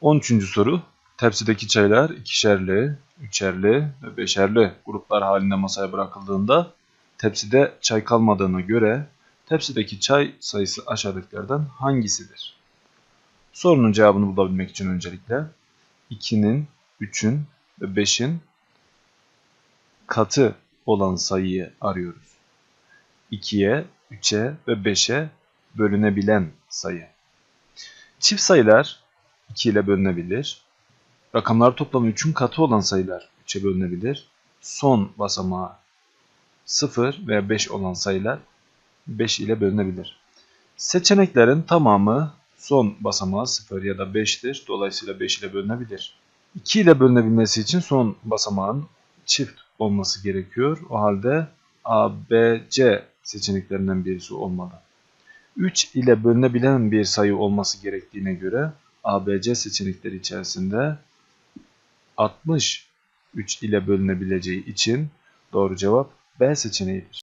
13. soru. Tepsideki çaylar ikişerli, üçerli ve beşerli gruplar halinde masaya bırakıldığında tepside çay kalmadığına göre tepsideki çay sayısı aşağıdakilerden hangisidir? Sorunun cevabını bulabilmek için öncelikle 2'nin, 3'ün ve 5'in katı olan sayıyı arıyoruz. 2'ye, 3'e ve 5'e bölünebilen sayı. Çift sayılar 2 ile bölünebilir. Rakamlar toplamı 3'ün katı olan sayılar 3'e bölünebilir. Son basamağı 0 veya 5 olan sayılar 5 ile bölünebilir. Seçeneklerin tamamı son basamağı 0 ya da 5'tir. Dolayısıyla 5 ile bölünebilir. 2 ile bölünebilmesi için son basamağın çift olması gerekiyor. O halde A, B, C seçeneklerinden birisi olmalı. 3 ile bölünebilen bir sayı olması gerektiğine göre ABC seçenekleri içerisinde 60 3 ile bölünebileceği için doğru cevap B seçeneğidir.